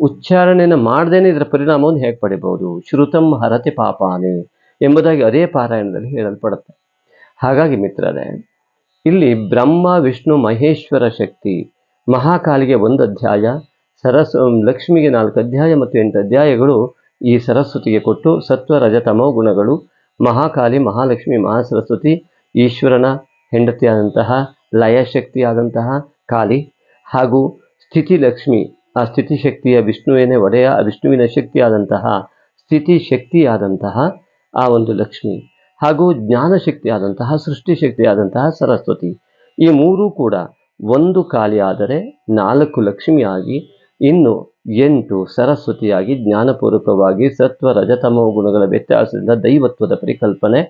ಉಚ್ಚಾರಣೆಯನ್ನು ಮಾಡದೇನೆ ಇದರ ಪರಿಣಾಮವನ್ನು ಹೇಗೆ ಪಡಿಬಹುದು? ಶ್ರುತಂ ಹರತಿ ಪಾಪಾನೆ ಎಂಬುದಾಗಿ ಅದೇ ಪಾರಾಯಣದಲ್ಲಿ ಹೇಳಲ್ಪಡುತ್ತೆ. ಹಾಗಾಗಿ ಮಿತ್ರರೇ, ಇಲ್ಲಿ ಬ್ರಹ್ಮ, ವಿಷ್ಣು, ಮಹೇಶ್ವರ ಶಕ್ತಿ, ಮಹಾಕಾಲಿಗೆ ಒಂದು ಅಧ್ಯಾಯ ಸರಸ್ವ ಲಕ್ಷ್ಮಿಗೆ ನಾಲ್ಕು ಅಧ್ಯಾಯ ಮತ್ತು ಎಂಟು ಅಧ್ಯಾಯಗಳು ಈ ಸರಸ್ವತಿಗೆ ಕೊಟ್ಟು ಸತ್ವ ರಜ ತಮೋ ಗುಣಗಳು, ಮಹಾಕಾಲಿ, ಮಹಾಲಕ್ಷ್ಮಿ, ಮಹಾಸರಸ್ವತಿ, ಈಶ್ವರನ ಹೆಂಡತಿಯಾದಂತಹ ಲಯ ಶಕ್ತಿಯಾದಂತಹ ಕಾಲಿ ಹಾಗೂ ಸ್ಥಿತಿ ಲಕ್ಷ್ಮಿ ಆ ಸ್ಥಿತಿ ಶಕ್ತಿಯ ವಿಷ್ಣುವಿನ ಒಡೆಯ ವಿಷ್ಣುವಿನ ಶಕ್ತಿಯಾದಂತಹ ಸ್ಥಿತಿ ಶಕ್ತಿಯಾದಂತಹ ಆ ಒಂದು ಲಕ್ಷ್ಮಿ ಹಾಗೂ ಜ್ಞಾನ ಶಕ್ತಿಯಾದಂತಹ ಸೃಷ್ಟಿ ಶಕ್ತಿಯಾದಂತಹ ಸರಸ್ವತಿ. ಈ ಮೂರೂ ಕೂಡ ಒಂದು ಕಾಲಿಯಾದರೆ ಆದರೆ ನಾಲ್ಕು ಲಕ್ಷ್ಮಿಯಾಗಿ ಇನ್ನು ಎಂಟು ಸರಸ್ವತಿಯಾಗಿ ಜ್ಞಾನಪೂರ್ವಕವಾಗಿ ಸತ್ವ ರಜತಮೋ ಗುಣಗಳ ವ್ಯತ್ಯಾಸದಿಂದ ದೈವತ್ವದ ಪರಿಕಲ್ಪನೆ.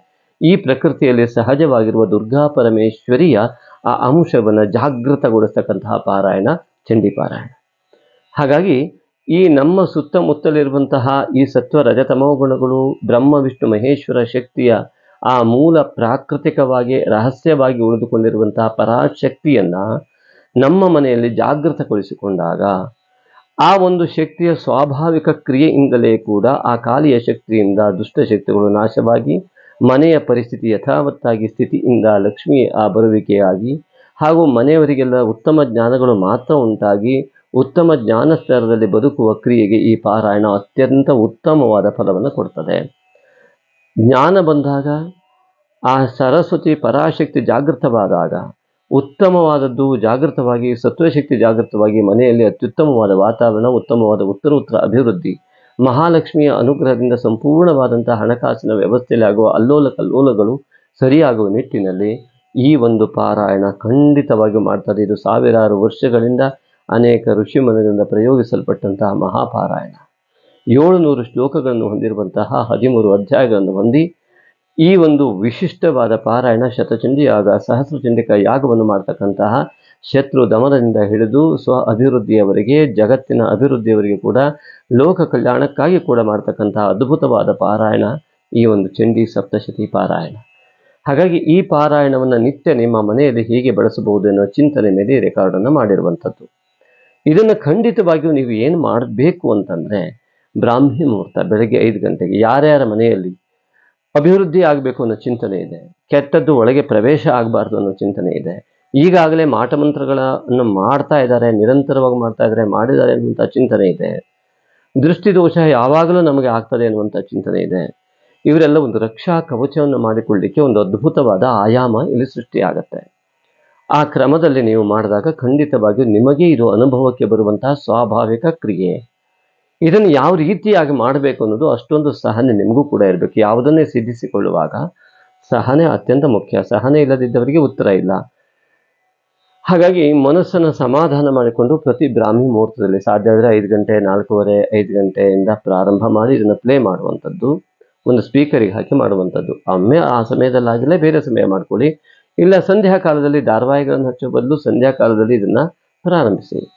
ಈ ಪ್ರಕೃತಿಯಲ್ಲಿ ಸಹಜವಾಗಿರುವ ದುರ್ಗಾ ಪರಮೇಶ್ವರಿಯ ಆ ಅಂಶವನ್ನು ಜಾಗೃತಗೊಳಿಸ್ತಕ್ಕಂತಹ ಪಾರಾಯಣ, ಚಂಡಿ ಪಾರಾಯಣ. ಹಾಗಾಗಿ ಈ ನಮ್ಮ ಸುತ್ತಮುತ್ತಲಿರುವಂತಹ ಈ ಸತ್ವ ರಜತಮೋ ಗುಣಗಳು, ಬ್ರಹ್ಮ, ವಿಷ್ಣು, ಮಹೇಶ್ವರ ಶಕ್ತಿಯ ಆ ಮೂಲ ಪ್ರಾಕೃತಿಕವಾಗಿ ರಹಸ್ಯವಾಗಿ ಉಳಿದುಕೊಂಡಿರುವಂತಹ ಪರಾಶಕ್ತಿಯನ್ನು ನಮ್ಮ ಮನೆಯಲ್ಲಿ ಜಾಗೃತಗೊಳಿಸಿಕೊಂಡಾಗ ಆ ಒಂದು ಶಕ್ತಿಯ ಸ್ವಾಭಾವಿಕ ಕ್ರಿಯೆಯಿಂದಲೇ ಕೂಡ ಆ ಕಾಲಿಯ ಶಕ್ತಿಯಿಂದ ದುಷ್ಟಶಕ್ತಿಗಳು ನಾಶವಾಗಿ, ಮನೆಯ ಪರಿಸ್ಥಿತಿ ಯಥಾವತ್ತಾಗಿ ಸ್ಥಿತಿಯಿಂದ ಲಕ್ಷ್ಮಿ ಆ ಬರುವಿಕೆಯಾಗಿ ಹಾಗೂ ಮನೆಯವರಿಗೆಲ್ಲ ಉತ್ತಮ ಜ್ಞಾನಗಳು ಮಾತ್ರ ಉಂಟಾಗಿ, ಉತ್ತಮ ಜ್ಞಾನ ಸ್ತರದಲ್ಲಿ ಬದುಕುವ ಕ್ರಿಯೆಗೆ ಈ ಪಾರಾಯಣ ಅತ್ಯಂತ ಉತ್ತಮವಾದ ಫಲವನ್ನು ಕೊಡ್ತದೆ. ಜ್ಞಾನ ಬಂದಾಗ, ಆ ಸರಸ್ವತಿ ಪರಾಶಕ್ತಿ ಜಾಗೃತವಾದಾಗ ಉತ್ತಮವಾದದ್ದು ಜಾಗೃತವಾಗಿ, ಸತ್ವಶಕ್ತಿ ಜಾಗೃತವಾಗಿ ಮನೆಯಲ್ಲಿ ಅತ್ಯುತ್ತಮವಾದ ವಾತಾವರಣ, ಉತ್ತಮವಾದ ಉತ್ತರೋತ್ತರ ಅಭಿವೃದ್ಧಿ, ಮಹಾಲಕ್ಷ್ಮಿಯ ಅನುಗ್ರಹದಿಂದ ಸಂಪೂರ್ಣವಾದಂತಹ ಹಣಕಾಸಿನ ವ್ಯವಸ್ಥೆಯಲ್ಲಿ ಆಗುವ ಅಲ್ಲೋಲ ಕಲ್ಲೋಲಗಳು ಸರಿಯಾಗುವ ನಿಟ್ಟಿನಲ್ಲಿ ಈ ಒಂದು ಪಾರಾಯಣ ಖಂಡಿತವಾಗಿ ಮಾಡ್ತಾರೆ. ಇದು ಸಾವಿರಾರು ವರ್ಷಗಳಿಂದ ಅನೇಕ ಋಷಿ ಋಷಿಮುನಿಗಳಿಂದ ಪ್ರಯೋಗಿಸಲ್ಪಟ್ಟಂತಹ ಮಹಾಪಾರಾಯಣ. ಏಳುನೂರು ಶ್ಲೋಕಗಳನ್ನು ಹೊಂದಿರುವಂತಹ ಹದಿಮೂರು ಅಧ್ಯಾಯಗಳನ್ನು ಹೊಂದಿ ಈ ಒಂದು ವಿಶಿಷ್ಟವಾದ ಪಾರಾಯಣ ಶತಚಂಡಿ ಯಾಗ ಸಹಸ್ರ ಸಹಸ್ರಚಂಡಿಕ ಯಾಗವನ್ನು ಮಾಡ್ತಕ್ಕಂತಹ ಶತ್ರು ದಮನದಿಂದ ಹಿಡಿದು ಸ್ವ ಅಭಿವೃದ್ಧಿಯವರಿಗೆ, ಜಗತ್ತಿನ ಅಭಿವೃದ್ಧಿಯವರಿಗೆ ಕೂಡ, ಲೋಕ ಕಲ್ಯಾಣಕ್ಕಾಗಿ ಕೂಡ ಮಾಡ್ತಕ್ಕಂತಹ ಅದ್ಭುತವಾದ ಪಾರಾಯಣ ಈ ಒಂದು ಚಂಡಿ ಸಪ್ತಶತಿ ಪಾರಾಯಣ. ಹಾಗಾಗಿ ಈ ಪಾರಾಯಣವನ್ನು ನಿತ್ಯ ನಿಮ್ಮ ಮನೆಯಲ್ಲಿ ಹೇಗೆ ಬಳಸಬಹುದು ಅನ್ನೋ ಚಿಂತನೆ ಮೇಲೆ ರೆಕಾರ್ಡ್ ರೆಕಾರ್ಡನ್ನು ಮಾಡಿರುವಂಥದ್ದು. ಇದನ್ನು ಖಂಡಿತವಾಗಿಯೂ ನೀವು ಏನು ಮಾಡಬೇಕು ಅಂತಂದರೆ, ಬ್ರಾಹ್ಮಿ ಮುಹೂರ್ತ, ಬೆಳಗ್ಗೆ ಐದು ಗಂಟೆಗೆ ಯಾರ್ಯಾರ ಮನೆಯಲ್ಲಿ ಅಭಿವೃದ್ಧಿ ಆಗಬೇಕು ಅನ್ನೋ ಚಿಂತನೆ ಇದೆ. ಕೆಟ್ಟದ್ದು ಒಳಗೆ ಪ್ರವೇಶ ಆಗಬಾರ್ದು ಅನ್ನೋ ಚಿಂತನೆ ಇದೆ. ಈಗಾಗಲೇ ಮಾಟಮಂತ್ರಗಳನ್ನು ಮಾಡ್ತಾ ಇದ್ದಾರೆ, ನಿರಂತರವಾಗಿ ಮಾಡ್ತಾ ಇದ್ದಾರೆ, ಮಾಡಿದ್ದಾರೆ ಅನ್ನುವಂಥ ಚಿಂತನೆ ಇದೆ. ದೃಷ್ಟಿದೋಷ ಯಾವಾಗಲೂ ನಮಗೆ ಆಗ್ತದೆ ಅನ್ನುವಂಥ ಚಿಂತನೆ ಇದೆ. ಇವರೆಲ್ಲ ಒಂದು ರಕ್ಷಾ ಕವಚವನ್ನು ಮಾಡಿಕೊಳ್ಳಿಕ್ಕೆ ಒಂದು ಅದ್ಭುತವಾದ ಆಯಾಮ ಇಲ್ಲಿ ಸೃಷ್ಟಿಯಾಗತ್ತೆ ಆ ಕ್ರಮದಲ್ಲಿ ನೀವು ಮಾಡಿದಾಗ ಖಂಡಿತವಾಗಿಯೂ ನಿಮಗೆ ಇದು ಅನುಭವಕ್ಕೆ ಬರುವಂತಹ ಸ್ವಾಭಾವಿಕ ಕ್ರಿಯೆ. ಇದನ್ನು ಯಾವ ರೀತಿಯಾಗಿ ಮಾಡಬೇಕು ಅನ್ನೋದು ಅಷ್ಟೊಂದು ಸಹನೆ ನಿಮಗೂ ಕೂಡ ಇರಬೇಕು. ಯಾವುದನ್ನೇ ಸಿದ್ಧಿಸಿಕೊಳ್ಳುವಾಗ ಸಹನೆ ಅತ್ಯಂತ ಮುಖ್ಯ. ಸಹನೆ ಇಲ್ಲದಿದ್ದವರಿಗೆ ಉತ್ತರ ಇಲ್ಲ. ಹಾಗಾಗಿ ಮನಸ್ಸನ್ನು ಸಮಾಧಾನ ಮಾಡಿಕೊಂಡು ಪ್ರತಿ ಬ್ರಾಹ್ಮಿ ಮುಹೂರ್ತದಲ್ಲಿ ಸಾಧ್ಯ ಆದರೆ ಐದು ಗಂಟೆ, ನಾಲ್ಕೂವರೆ, ಐದು ಗಂಟೆಯಿಂದ ಪ್ರಾರಂಭ ಮಾಡಿ ಇದನ್ನು ಪ್ಲೇ ಮಾಡುವಂಥದ್ದು, ಒಂದು ಸ್ಪೀಕರಿಗೆ ಹಾಕಿ ಮಾಡುವಂಥದ್ದು. ಒಮ್ಮೆ ಆ ಸಮಯದಲ್ಲಾಗಲೇ ಬೇರೆ ಸಮಯ ಮಾಡ್ಕೊಳ್ಳಿ. ಇಲ್ಲ, ಸಂಧ್ಯಾ ಕಾಲದಲ್ಲಿ ಧಾರಾವಾಹಿಗಳನ್ನು ಹಚ್ಚೋ ಬದಲು ಸಂಧ್ಯಾ ಕಾಲದಲ್ಲಿ ಇದನ್ನು ಪ್ರಾರಂಭಿಸಿ.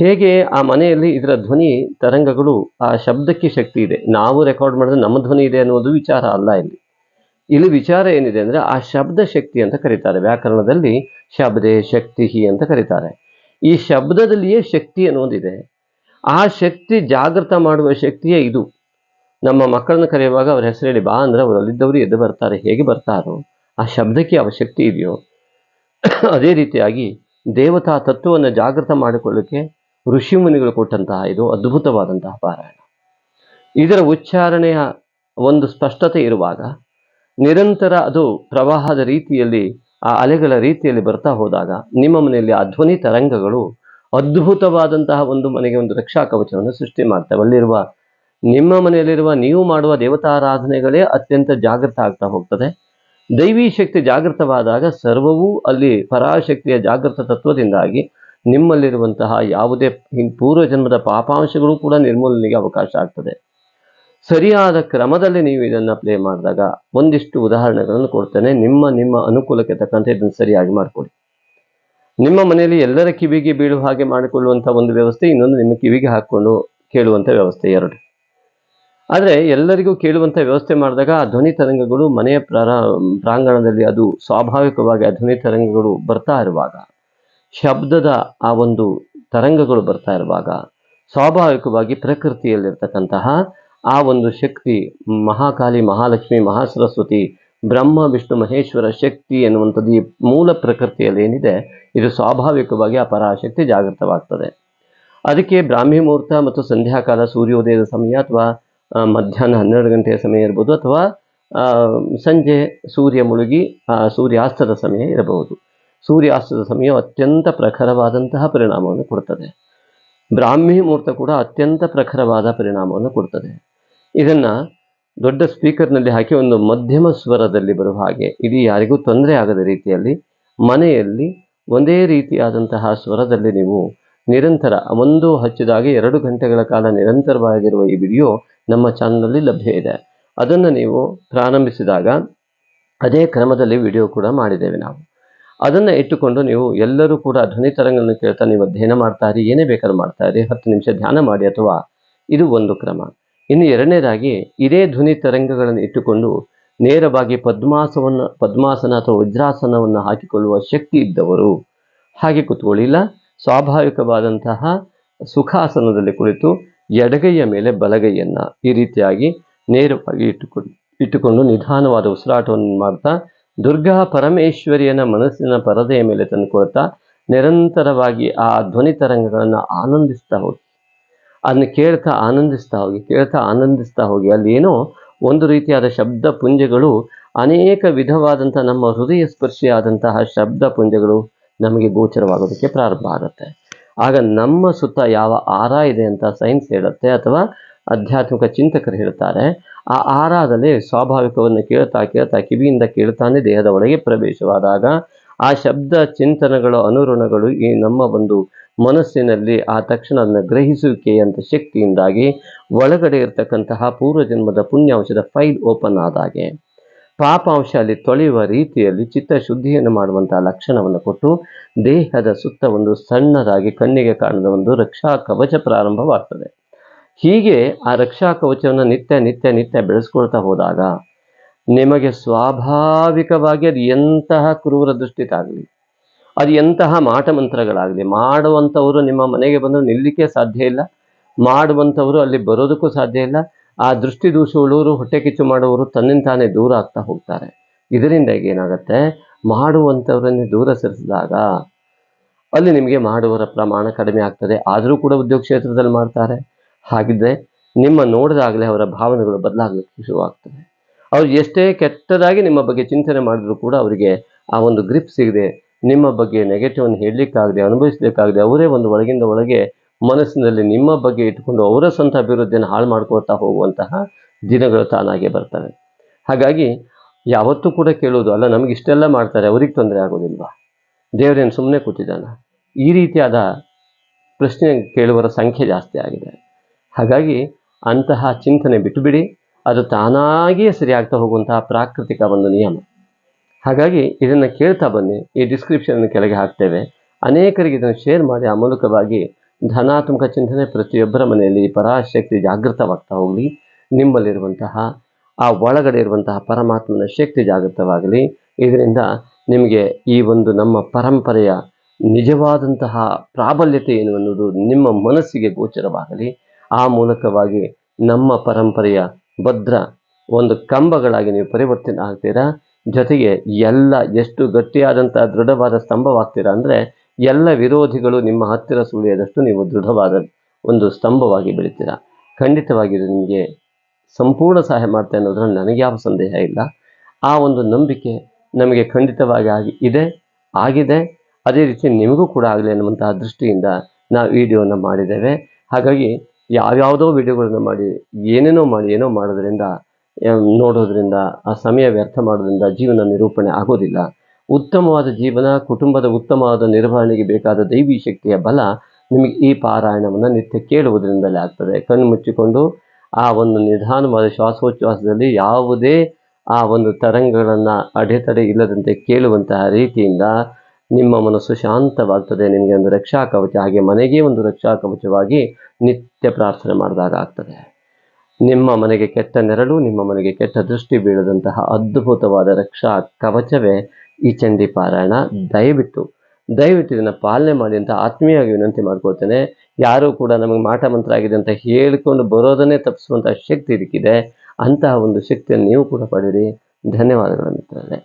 ಹೇಗೆ ಆ ಮನೆಯಲ್ಲಿ ಇದರ ಧ್ವನಿ ತರಂಗಗಳು ಆ ಶಬ್ದಕ್ಕೆ ಶಕ್ತಿ ಇದೆ? ನಾವು ರೆಕಾರ್ಡ್ ಮಾಡಿದ್ರೆ ನಮ್ಮ ಧ್ವನಿ ಇದೆ ಅನ್ನೋದು ವಿಚಾರ ಅಲ್ಲ ಇಲ್ಲಿ. ಇಲ್ಲಿ ವಿಚಾರ ಏನಿದೆ ಅಂದರೆ ಆ ಶಬ್ದ ಶಕ್ತಿ ಅಂತ ಕರೀತಾರೆ. ವ್ಯಾಕರಣದಲ್ಲಿ ಶಬ್ದೇ ಶಕ್ತಿ ಅಂತ ಕರೀತಾರೆ. ಈ ಶಬ್ದದಲ್ಲಿಯೇ ಶಕ್ತಿ ಅನ್ನೋದಿದೆ. ಆ ಶಕ್ತಿ ಜಾಗೃತ ಮಾಡುವ ಶಕ್ತಿಯೇ ಇದು. ನಮ್ಮ ಮಕ್ಕಳನ್ನು ಕರೆಯುವಾಗ ಅವ್ರ ಹೆಸರು ಹೇಳಿ, ಬಾ ಅಂದ್ರೆ ಅವರು ಅಲ್ಲಿದ್ದವರು ಎದ್ದು ಬರ್ತಾರೆ. ಹೇಗೆ ಬರ್ತಾರೋ, ಆ ಶಬ್ದಕ್ಕೆ ಅವ ಶಕ್ತಿ ಇದೆಯೋ, ಅದೇ ರೀತಿಯಾಗಿ ದೇವತಾ ತತ್ವವನ್ನು ಜಾಗೃತ ಮಾಡಿಕೊಳ್ಳಿಕ್ಕೆ ಋಷಿ ಮುನಿಗಳು ಕೊಟ್ಟಂತಹ ಇದು ಅದ್ಭುತವಾದಂತಹ ಪಾರಾಯಣ. ಇದರ ಉಚ್ಚಾರಣೆಯ ಒಂದು ಸ್ಪಷ್ಟತೆ ಇರುವಾಗ ನಿರಂತರ ಅದು ಪ್ರವಾಹದ ರೀತಿಯಲ್ಲಿ, ಆ ಅಲೆಗಳ ರೀತಿಯಲ್ಲಿ ಬರ್ತಾ ಹೋದಾಗ ನಿಮ್ಮ ಮನೆಯಲ್ಲಿ ಆ ಧ್ವನಿ ತರಂಗಗಳು ಅದ್ಭುತವಾದಂತಹ ಒಂದು ಮನೆಗೆ ಒಂದು ರಕ್ಷಾ ಕವಚವನ್ನು ಸೃಷ್ಟಿ ಮಾಡ್ತವೆ. ಅಲ್ಲಿರುವ ನಿಮ್ಮ ಮನೆಯಲ್ಲಿರುವ ನೀವು ಮಾಡುವ ದೇವತಾರಾಧನೆಗಳೇ ಅತ್ಯಂತ ಜಾಗೃತ ಆಗ್ತಾ ಹೋಗ್ತದೆ. ದೈವಿ ಶಕ್ತಿ ಜಾಗೃತವಾದಾಗ ಸರ್ವವೂ ಅಲ್ಲಿ ಪರಾಶಕ್ತಿಯ ಜಾಗೃತ ತತ್ವದಿಂದಾಗಿ ನಿಮ್ಮಲ್ಲಿರುವಂತಹ ಯಾವುದೇ ಪೂರ್ವಜನ್ಮದ ಪಾಪಾಂಶಗಳು ಕೂಡ ನಿರ್ಮೂಲನೆಗೆ ಅವಕಾಶ ಆಗ್ತದೆ. ಸರಿಯಾದ ಕ್ರಮದಲ್ಲಿ ನೀವು ಇದನ್ನು ಪ್ಲೇ ಮಾಡಿದಾಗ ಒಂದಿಷ್ಟು ಉದಾಹರಣೆಗಳನ್ನು ಕೊಡ್ತೇನೆ. ನಿಮ್ಮ ನಿಮ್ಮ ಅನುಕೂಲಕ್ಕೆ ತಕ್ಕಂತೆ ಇದನ್ನು ಸರಿಯಾಗಿ ಮಾಡಿಕೊಡಿ. ನಿಮ್ಮ ಮನೆಯಲ್ಲಿ ಎಲ್ಲರ ಕಿವಿಗೆ ಬೀಳುವ ಹಾಗೆ ಮಾಡಿಕೊಳ್ಳುವಂಥ ಒಂದು ವ್ಯವಸ್ಥೆ, ಇನ್ನೊಂದು ನಿಮ್ಮ ಕಿವಿಗೆ ಹಾಕ್ಕೊಂಡು ಕೇಳುವಂಥ ವ್ಯವಸ್ಥೆ ಎರಡು. ಆದರೆ ಎಲ್ಲರಿಗೂ ಕೇಳುವಂಥ ವ್ಯವಸ್ಥೆ ಮಾಡಿದಾಗ ಆ ಧ್ವನಿ ತರಂಗಗಳು ಮನೆಯ ಪ್ರಾರ, ಪ್ರಾಂಗಣದಲ್ಲಿ ಅದು ಸ್ವಾಭಾವಿಕವಾಗಿ ಆ ಧ್ವನಿ ತರಂಗಗಳು ಬರ್ತಾ ಇರುವಾಗ ಶಬ್ದದ ಆ ಒಂದು ತರಂಗಗಳು ಬರ್ತಾ ಇರುವಾಗ ಸ್ವಾಭಾವಿಕವಾಗಿ ಪ್ರಕೃತಿಯಲ್ಲಿರ್ತಕ್ಕಂತಹ ಆ ಒಂದು ಶಕ್ತಿ ಮಹಾಕಾಳಿ ಮಹಾಲಕ್ಷ್ಮಿ, ಮಹಾಸರಸ್ವತಿ, ಬ್ರಹ್ಮ, ವಿಷ್ಣು, ಮಹೇಶ್ವರ ಶಕ್ತಿ ಎನ್ನುವಂಥದ್ದು ಈ ಮೂಲ ಪ್ರಕೃತಿಯಲ್ಲಿ ಏನಿದೆ, ಇದು ಸ್ವಾಭಾವಿಕವಾಗಿ ಆ ಪರಾಶಕ್ತಿ ಜಾಗೃತವಾಗ್ತದೆ. ಅದಕ್ಕೆ ಬ್ರಾಹ್ಮಿ ಮುಹೂರ್ತ ಮತ್ತು ಸಂಧ್ಯಾಕಾಲ, ಸೂರ್ಯೋದಯದ ಸಮಯ ಅಥವಾ ಮಧ್ಯಾಹ್ನ ಹನ್ನೆರಡು ಗಂಟೆಯ ಸಮಯ ಇರ್ಬೋದು ಅಥವಾ ಸಂಜೆ ಸೂರ್ಯ ಮುಳುಗಿ ಸೂರ್ಯಾಸ್ತದ ಸಮಯ ಇರಬಹುದು. ಸೂರ್ಯಾಸ್ತದ ಸಮಯ ಅತ್ಯಂತ ಪ್ರಖರವಾದಂತಹ ಪರಿಣಾಮವನ್ನು ಕೊಡ್ತದೆ. ಬ್ರಾಹ್ಮಿ ಮುಹೂರ್ತ ಕೂಡ ಅತ್ಯಂತ ಪ್ರಖರವಾದ ಪರಿಣಾಮವನ್ನು ಕೊಡ್ತದೆ. ಇದನ್ನು ದೊಡ್ಡ ಸ್ಪೀಕರ್ನಲ್ಲಿ ಹಾಕಿ ಒಂದು ಮಧ್ಯಮ ಸ್ವರದಲ್ಲಿ ಬರುವ ಹಾಗೆ, ಇಡೀ ಯಾರಿಗೂ ತೊಂದರೆ ಆಗದ ರೀತಿಯಲ್ಲಿ ಮನೆಯಲ್ಲಿ ಒಂದೇ ರೀತಿಯಾದಂತಹ ಸ್ವರದಲ್ಲಿ ನೀವು ನಿರಂತರ ಒಂದು ಹಚ್ಚಿದಾಗೆ ಎರಡು ಗಂಟೆಗಳ ಕಾಲ ನಿರಂತರವಾಗಿರುವ ಈ ವಿಡಿಯೋ ನಮ್ಮ ಚಾನಲ್ನಲ್ಲಿ ಲಭ್ಯ ಇದೆ. ಅದನ್ನು ನೀವು ಪ್ರಾರಂಭಿಸಿದಾಗ ಅದೇ ಕ್ರಮದಲ್ಲಿ ವಿಡಿಯೋ ಕೂಡ ಮಾಡಿದ್ದೇವೆ ನಾವು. ಅದನ್ನು ಇಟ್ಟುಕೊಂಡು ನೀವು ಎಲ್ಲರೂ ಕೂಡ ಧ್ವನಿ ತರಂಗವನ್ನು ಕೇಳ್ತಾ ನೀವು ಅಧ್ಯಯನ ಮಾಡ್ತಾ ಇರಿ, ಏನೇ ಬೇಕಾದ್ರೂ ಮಾಡ್ತಾ ಇರಿ, ಹತ್ತು ನಿಮಿಷ ಧ್ಯಾನ ಮಾಡಿ ಅಥವಾ ಇದು ಒಂದು ಕ್ರಮ. ಇನ್ನು ಎರಡನೇದಾಗಿ ಇದೇ ಧ್ವನಿ ತರಂಗಗಳನ್ನು ಇಟ್ಟುಕೊಂಡು ನೇರವಾಗಿ ಪದ್ಮಾಸವನ್ನು, ಪದ್ಮಾಸನ ಅಥವಾ ವಜ್ರಾಸನವನ್ನು ಹಾಕಿಕೊಳ್ಳುವ ಶಕ್ತಿ ಇದ್ದವರು. ಹಾಗೆ ಕೂತ್ಕೊಳ್ಳಿಲ್ಲ ಸ್ವಾಭಾವಿಕವಾದಂತಹ ಸುಖಾಸನದಲ್ಲಿ ಕುಳಿತು ಎಡಗೈಯ ಮೇಲೆ ಬಲಗೈಯನ್ನು ಈ ರೀತಿಯಾಗಿ ನೇರವಾಗಿ ಇಟ್ಟುಕೊಂಡು ಇಟ್ಟುಕೊಂಡು ನಿಧಾನವಾದ ಉಸಿರಾಟವನ್ನು ಮಾಡ್ತಾ ದುರ್ಗಾ ಪರಮೇಶ್ವರಿಯನ ಮನಸ್ಸಿನ ಪರದೆಯ ಮೇಲೆ ತಂದುಕೊಳ್ತಾ ನಿರಂತರವಾಗಿ ಆ ಧ್ವನಿ ತರಂಗಗಳನ್ನು ಆನಂದಿಸ್ತಾ ಹೋಗಿ. ಅದನ್ನು ಕೇಳ್ತಾ ಆನಂದಿಸ್ತಾ ಹೋಗಿ, ಕೇಳ್ತಾ ಆನಂದಿಸ್ತಾ ಹೋಗಿ. ಅಲ್ಲಿ ಏನೋ ಒಂದು ರೀತಿಯಾದ ಶಬ್ದ ಪುಂಜಗಳು, ಅನೇಕ ವಿಧವಾದಂಥ ನಮ್ಮ ಹೃದಯ ಸ್ಪರ್ಶಿಯಾದಂತಹ ಶಬ್ದ ಪುಂಜಗಳು ನಮಗೆ ಗೋಚರವಾಗೋದಕ್ಕೆ ಪ್ರಾರಂಭ ಆಗುತ್ತೆ. ಆಗ ನಮ್ಮ ಸುತ್ತ ಯಾವ ಆರ ಇದೆ ಅಂತ ಸೈನ್ಸ್ ಹೇಳುತ್ತೆ ಅಥವಾ ಆಧ್ಯಾತ್ಮಿಕ ಚಿಂತಕರು ಹೇಳ್ತಾರೆ, ಆ ಆರಾಧನೆ ಸ್ವಾಭಾವಿಕವನ್ನು ಕೇಳ್ತಾ ಕೇಳ್ತಾ ಕಿವಿಯಿಂದ ಕೇಳ್ತಾನೆ ದೇಹದ ಒಳಗೆ ಪ್ರವೇಶವಾದಾಗ ಆ ಶಬ್ದ ಚಿಂತನೆಗಳು ಅನುರಣಗಳು ಈ ನಮ್ಮ ಒಂದು ಮನಸ್ಸಿನಲ್ಲಿ ಆ ತಕ್ಷಣ ಅದನ್ನು ಗ್ರಹಿಸುವಿಕೆ ಅಂತ ಶಕ್ತಿಯಿಂದಾಗಿ ಒಳಗಡೆ ಇರತಕ್ಕಂತಹ ಪೂರ್ವಜನ್ಮದ ಪುಣ್ಯಾಂಶದ ಫೈಲ್ ಓಪನ್ ಆದಾಗೆ. ಪಾಪಾಂಶ ಅಲ್ಲಿ ತೊಳೆಯುವ ರೀತಿಯಲ್ಲಿ ಚಿತ್ತ ಶುದ್ಧಿಯನ್ನು ಮಾಡುವಂತಹ ಲಕ್ಷಣವನ್ನು ಕೊಟ್ಟು ದೇಹದ ಸುತ್ತ ಒಂದು ಸಣ್ಣದಾಗಿ ಕಣ್ಣಿಗೆ ಕಾಣದ ಒಂದು ರಕ್ಷಾ ಕವಚ ಪ್ರಾರಂಭವಾಗ್ತದೆ. ಹೀಗೆ ಆ ರಕ್ಷಾ ಕವಚವನ್ನು ನಿತ್ಯ ನಿತ್ಯ ನಿತ್ಯ ಬೆಳೆಸ್ಕೊಳ್ತಾ ಹೋದಾಗ ನಿಮಗೆ ಸ್ವಾಭಾವಿಕವಾಗಿ ಅದು ಎಂತಹ ಕ್ರೂರ ದೃಷ್ಟಿತಾಗಲಿ ಅದು ಎಂತಹ ಮಾಟ ಮಂತ್ರಗಳಾಗಲಿ, ಮಾಡುವಂಥವರು ನಿಮ್ಮ ಮನೆಗೆ ಬಂದು ನಿಲ್ಲಕ್ಕೆ ಸಾಧ್ಯ ಇಲ್ಲ, ಮಾಡುವಂಥವರು ಅಲ್ಲಿ ಬರೋದಕ್ಕೂ ಸಾಧ್ಯ ಇಲ್ಲ, ಆ ದೃಷ್ಟಿ ದೂಷುವವರು ಹೊಟ್ಟೆ ಕಿಚ್ಚು ಮಾಡುವವರು ತನ್ನಿಂದ ತಾನೇ ದೂರ ಆಗ್ತಾ ಹೋಗ್ತಾರೆ. ಇದರಿಂದ ಏನಾಗುತ್ತೆ? ಮಾಡುವಂಥವರನ್ನೇ ದೂರ ಸರಿಸಿದಾಗ ಅಲ್ಲಿ ನಿಮಗೆ ಮಾಡುವವರ ಪ್ರಮಾಣ ಕಡಿಮೆ ಆಗ್ತದೆ. ಆದರೂ ಕೂಡ ಉದ್ಯೋಗ ಕ್ಷೇತ್ರದಲ್ಲಿ ಮಾಡ್ತಾರೆ. ಹಾಗಿದ್ರೆ ನಿಮ್ಮ ನೋಡಿದಾಗಲೇ ಅವರ ಭಾವನೆಗಳು ಬದಲಾಗಲಿಕ್ಕೆ ಶುರುವಾಗ್ತದೆ ಅವ್ರು ಎಷ್ಟೇ ಕೆಟ್ಟದಾಗಿ ನಿಮ್ಮ ಬಗ್ಗೆ ಚಿಂತನೆ ಮಾಡಿದ್ರು ಕೂಡ ಅವರಿಗೆ ಆ ಒಂದು ಗ್ರಿಪ್ ಸಿಗದೆ, ನಿಮ್ಮ ಬಗ್ಗೆ ನೆಗೆಟಿವ್ ಅನ್ನು ಹೇಳಲಿಕ್ಕಾಗದೆ, ಅನುಭವಿಸ್ಲಿಕ್ಕಾಗದೆ, ಅವರೇ ಒಂದು ಒಳಗಿಂದ ಒಳಗೆ ಮನಸ್ಸಿನಲ್ಲಿ ನಿಮ್ಮ ಬಗ್ಗೆ ಇಟ್ಟುಕೊಂಡು ಅವರ ಸ್ವಂತ ಅಭಿವೃದ್ಧಿಯನ್ನು ಹಾಳು ಮಾಡ್ಕೊಳ್ತಾ ಹೋಗುವಂತಹ ದಿನಗಳು ತಾನಾಗೆ ಬರ್ತವೆ. ಹಾಗಾಗಿ ಯಾವತ್ತೂ ಕೂಡ ಕೇಳೋದು ಅಲ್ಲ ನಮ್ಗೆ ಇಷ್ಟೆಲ್ಲ ಮಾಡ್ತಾರೆ, ಅವ್ರಿಗೆ ತೊಂದರೆ ಆಗೋದಿಲ್ವಾ? ದೇವರೇನು ಸುಮ್ಮನೆ ಕೂತಿದ್ದಾನ? ಈ ರೀತಿಯಾದ ಪ್ರಶ್ನೆ ಕೇಳುವರ ಸಂಖ್ಯೆ ಜಾಸ್ತಿ ಆಗಿದೆ. ಹಾಗಾಗಿ ಅಂತಹ ಚಿಂತನೆ ಬಿಟ್ಟುಬಿಡಿ, ಅದು ತಾನಾಗಿಯೇ ಸರಿಯಾಗ್ತಾ ಹೋಗುವಂತಹ ಪ್ರಾಕೃತಿಕ ಒಂದು ನಿಯಮ. ಹಾಗಾಗಿ ಇದನ್ನು ಕೇಳ್ತಾ ಬನ್ನಿ, ಈ ಡಿಸ್ಕ್ರಿಪ್ಷನ್ ಕೆಳಗೆ ಹಾಕ್ತೇವೆ. ಅನೇಕರಿಗೆ ಇದನ್ನು ಶೇರ್ ಮಾಡಿ, ಆ ಮೂಲಕವಾಗಿ ಧನಾತ್ಮಕ ಚಿಂತನೆ ಪ್ರತಿಯೊಬ್ಬರ ಮನೆಯಲ್ಲಿ ಪರಾಶಕ್ತಿ ಜಾಗೃತವಾಗ್ತಾ ಹೋಗಲಿ. ನಿಮ್ಮಲ್ಲಿರುವಂತಹ, ಆ ಒಳಗಡೆ ಇರುವಂತಹ ಪರಮಾತ್ಮನ ಶಕ್ತಿ ಜಾಗೃತವಾಗಲಿ. ಇದರಿಂದ ನಿಮಗೆ ಈ ಒಂದು ನಮ್ಮ ಪರಂಪರೆಯ ನಿಜವಾದಂತಹ ಪ್ರಾಬಲ್ಯತೆ ಏನು ಅನ್ನೋದು ನಿಮ್ಮ ಮನಸ್ಸಿಗೆ ಗೋಚರವಾಗಲಿ. ಆ ಮೂಲಕವಾಗಿ ನಮ್ಮ ಪರಂಪರೆಯ ಭದ್ರ ಒಂದು ಕಂಬಗಳಾಗಿ ನೀವು ಪರಿವರ್ತನೆ ಆಗ್ತೀರಾ? ಜೊತೆಗೆ ಎಲ್ಲ ಎಷ್ಟು ಗಟ್ಟಿಯಾದಂಥ ದೃಢವಾದ ಸ್ತಂಭವಾಗ್ತೀರಾ ಅಂದರೆ ಎಲ್ಲ ವಿರೋಧಿಗಳು ನಿಮ್ಮ ಹತ್ತಿರ ಸುಳಿಯದಷ್ಟು ನೀವು ದೃಢವಾದ ಒಂದು ಸ್ತಂಭವಾಗಿ ಬೆಳಿತೀರಾ. ಖಂಡಿತವಾಗಿ ನಿಮಗೆ ಸಂಪೂರ್ಣ ಸಹಾಯ ಮಾಡ್ತಾ ಅನ್ನೋದ್ರಲ್ಲಿ ನನಗೆ ಯಾವ ಸಂದೇಹ ಇಲ್ಲ. ಆ ಒಂದು ನಂಬಿಕೆ ನಮಗೆ ಖಂಡಿತವಾಗಿ ಆಗಿ ಇದೆ, ಆಗಿದೆ. ಅದೇ ರೀತಿ ನಿಮಗೂ ಕೂಡ ಆಗಲಿ ಅನ್ನುವಂತಹ ದೃಷ್ಟಿಯಿಂದ ನಾವು ವಿಡಿಯೋನ ಮಾಡಿದ್ದೇವೆ. ಹಾಗಾಗಿ ಯಾವ್ಯಾವುದೋ ವಿಡಿಯೋಗಳನ್ನ ಮಾಡಿ, ಏನೇನೋ ಮಾಡಿ, ಏನೋ ಮಾಡೋದ್ರಿಂದ ನೋಡೋದ್ರಿಂದ, ಆ ಸಮಯ ವ್ಯರ್ಥ ಮಾಡೋದ್ರಿಂದ ಜೀವನ ನಿರೂಪಣೆ ಆಗೋದಿಲ್ಲ. ಉತ್ತಮವಾದ ಜೀವನ, ಕುಟುಂಬದ ಉತ್ತಮವಾದ ನಿರ್ವಹಣೆಗೆ ಬೇಕಾದ ದೈವಿ ಶಕ್ತಿಯ ಬಲ ನಿಮಗೆ ಈ ಪಾರಾಯಣವನ್ನು ನಿತ್ಯ ಕೇಳುವುದರಿಂದಲೇ ಆಗ್ತದೆ. ಕಣ್ಣು ಮುಚ್ಚಿಕೊಂಡು ಆ ಒಂದು ನಿಧಾನವಾದ ಶ್ವಾಸೋಚ್ಛ್ವಾಸದಲ್ಲಿ ಯಾವುದೇ ಆ ಒಂದು ತರಂಗಗಳನ್ನು ಅಡೆತಡೆ ಇಲ್ಲದಂತೆ ಕೇಳುವಂತಹ ರೀತಿಯಿಂದ ನಿಮ್ಮ ಮನಸ್ಸು ಶಾಂತವಾಗ್ತದೆ, ನಿಮಗೆ ಒಂದು ರಕ್ಷಾ ಕವಚ, ಹಾಗೆ ಮನೆಗೆ ಒಂದು ರಕ್ಷಾ ಕವಚವಾಗಿ ನಿತ್ಯ ಪ್ರಾರ್ಥನೆ ಮಾಡಿದಾಗ ಆಗ್ತದೆ. ನಿಮ್ಮ ಮನೆಗೆ ಕೆಟ್ಟ ನೆರಳು, ನಿಮ್ಮ ಮನೆಗೆ ಕೆಟ್ಟ ದೃಷ್ಟಿ ಬೀಳದಂತಹ ಅದ್ಭುತವಾದ ರಕ್ಷಾ ಕವಚವೇ ಈ ಚಂಡಿ ಪಾರಾಯಣ ದಯವಿಟ್ಟು ದಯವಿಟ್ಟು ಇದನ್ನು ಪಾಲನೆ ಮಾಡಿ ಅಂತ ಆತ್ಮೀಯವಾಗಿ ವಿನಂತಿ ಮಾಡ್ಕೊಳ್ತೇನೆ. ಯಾರೂ ಕೂಡ ನಮಗೆ ಮಾಟ ಮಂತ್ರ ಆಗಿದೆ ಅಂತ ಹೇಳಿಕೊಂಡು ಬರೋದನ್ನೇ ತಪ್ಪಿಸುವಂತಹ ಶಕ್ತಿ ಇದಕ್ಕಿದೆ. ಅಂತಹ ಒಂದು ಶಕ್ತಿಯನ್ನು ನೀವು ಕೂಡ ಪಡೀರಿ ಧನ್ಯವಾದಗಳು ಮಿತ್ರರೇ.